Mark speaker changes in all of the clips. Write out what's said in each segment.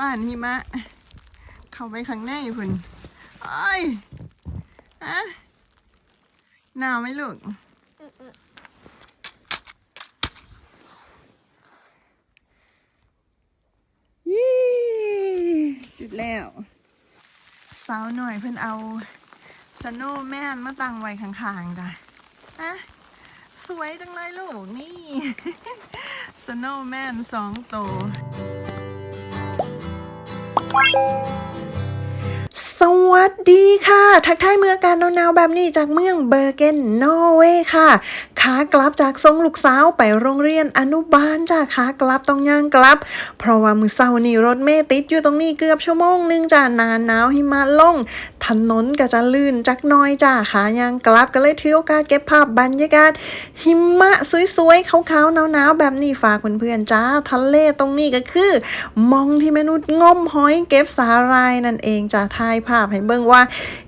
Speaker 1: บ้านหิมะ เข้าไปข้างในพุ่นอ้ยอะหนาวไหมลูกยี่จุดแล้ว สาวหน่อยเพิ่นเอาสโนแมนมาตั้งไว้ข้างๆจ้ะอะสวยจังเลยลูกนี่ สโนแมนสองตัว สวัสดีค่ะ ทักทายเมืองการหนาวๆแบบนี้จากเมืองเบอร์เกนนอร์เวย์ค่ะ ขากลับจากทรงลูกสาวไปโรงเรียนอนุบาลจ้าขากลับต้องย่างกลับ เพราะว่ามือเศร้านี่รถเมล์ติดอยู่ตรงนี้เกือบชั่วโมงนึงจ้าหนาหนาวหิมะลง ถนนก็จะลื่นจักน้อยจ้าขาย่างกลับก็เลยถือโอกาสเก็บภาพบรรยากาศหิมะสวยๆขาวๆหนาวๆแบบนี้ฝากเพื่อนๆจ้าทะเลตรงนี้ก็คือ มองที่มนุษย์งมหอยเก็บสาหร่ายนั่นเองจ้าถ่ายภาพให้เบิ่งว่า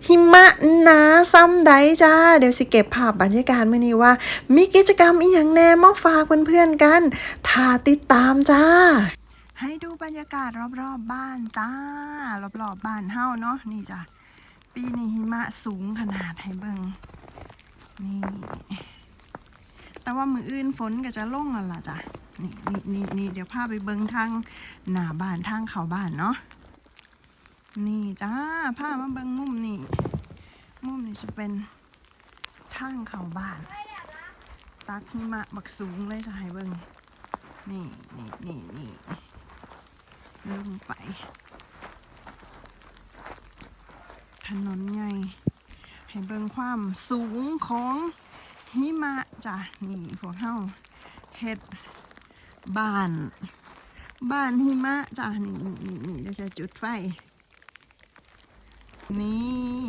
Speaker 1: หิมะหนาซ้ำใดจ้า เดี๋ยวสิเก็บภาพบรรยากาศมื้อนี้ว่ามีกิจกรรมอีหยังแน่มาฝากเพื่อนๆกันถ้าติดตามจ้า ให้ดูบรรยากาศรอบๆบบ้านจ้า รอบๆบบ้านเฮาเนาะนี่จ้ะปีนี้หิมะสูงขนาดให้เบิ่งนี่ แต่ว่ามืออื่นฝนก็จะล่งแล้วล่ะจ้ะนี่นี่นี่นี่เดี๋ยวพาไปเบิงทางหน้าบ้านทางเขาบ้านเนาะนี่จ้าพามาเบิงมุมนี่มุมนี่จะเป็นทางเขาบ้าน ตักหิมะบักสูงเลยจะให้เบิงนี่นี่นี่นี่ลงไป ถนนใหญ่ให้เบิงความสูงของหิมะจ้ะนี่พวกเฮาเฮ็ดบ้าน บ้านหิมะจ้ะนี่นี่นี่นี่เดี๋ยวจะจุดไฟ นี่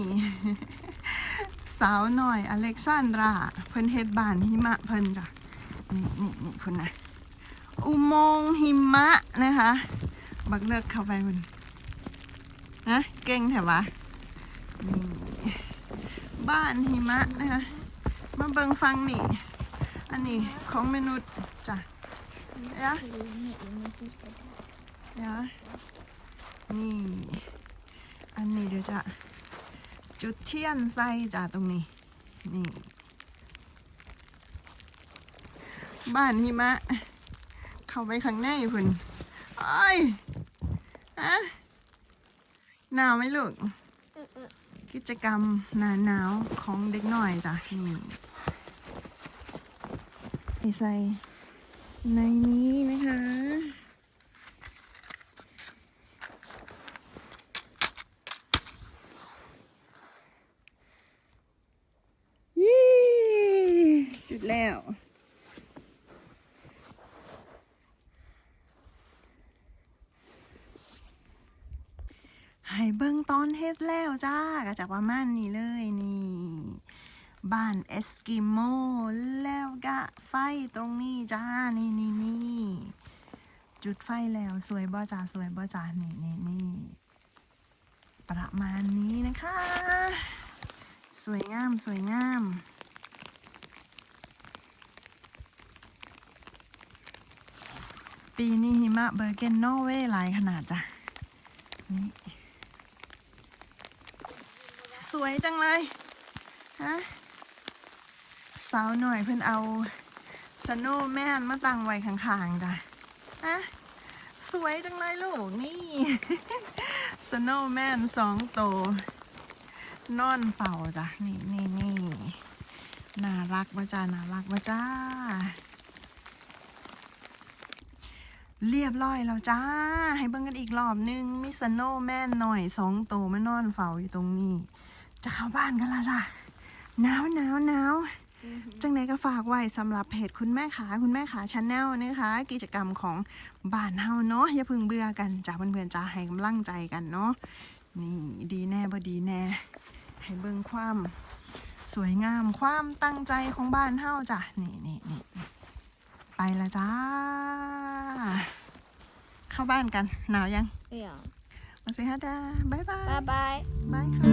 Speaker 1: สาวหน่อยอเล็กซานดราเพิ่นเฮ็ดบ้านหิมะเพิ่นจ้ะนี่นี่นี่คุณนะอุโมงค์หิมะนะคะ บักเลิกเข้าไปมันนะเก่งแถวะนี่บ้านหิมะนะคะมาเบิงฟังนี่ อันนี้ของมนุษย์จ้ะเดี๋ยวเดี๋ยวนี่ อันนี้เดี๋ยวจะ จุดเทียนใส่จ้ะตรงนี้ นี่ บ้านหิมะ เข้าไปข้างในพุ่นโอ้ยอะหนาวไหมลูก กิจกรรมหนาหนาวของเด็กหน่อยจ้ะนี่ใส่ในนี้นะคะ ยี่จุ ดแล้ว ให้เบิ่งตอนเฮ็ดแล้วจ้าก็จากประมาณนี้เลยนี่ บ้านเอสกิโมแล้วก็ไฟตรงนี้จ้า นี่นี่นี่จุดไฟแล้วสวยบ่จ้าสวยบ่จ้านี่นี่นี่ประมาณนี้นะคะ สวยงามสวยงาม ปีนี้หิมะเบอร์เกนนอร์เวย์หลายขนาดจ้ะ นี่ สวยจังเลย ฮะ สาวหน่อยเพิ่นเอาสโนว์แมนมาตั้งไว้ข้างๆจ้ะ ฮะ สวยจังเลยลูก นี่สโนว์แมนสองตัวนอนเฝ้าจ้ะ นี่นี่นี่น่ารักมาจ้าน่ารักมาจ้า เรียบร้อยแล้วจ้า ให้เบิ่งกันอีกรอบนึงมิสโนแม่นหน่อยสองตัวมานอนเฝ้าอยู่ตรงนี้ จะเข้าบ้านกันละจ้ะหนาวหนาวหนาวจังไหนก็ฝากไว้สำหรับเพจคุณแม่ขาคุณแม่ขาชาแนลนะคะ กิจกรรมของบ้านเฮาเนาะอย่าเพึ่งเบื่อกันจ้าเพื่อนๆจ้าให้กำลังใจกันเนาะนี่ดีแน่บ่ดีแน่ ให้เบิ่งความสวยงามความตั้งใจของบ้านเฮาจ้ะนี่นี่นี่นี่ ไปละจ้า เข้าบ้านกัน หนาวยัง
Speaker 2: Ja.
Speaker 1: มาสิฮะดาบายบาย
Speaker 2: Bye bye.
Speaker 1: บายค่ะ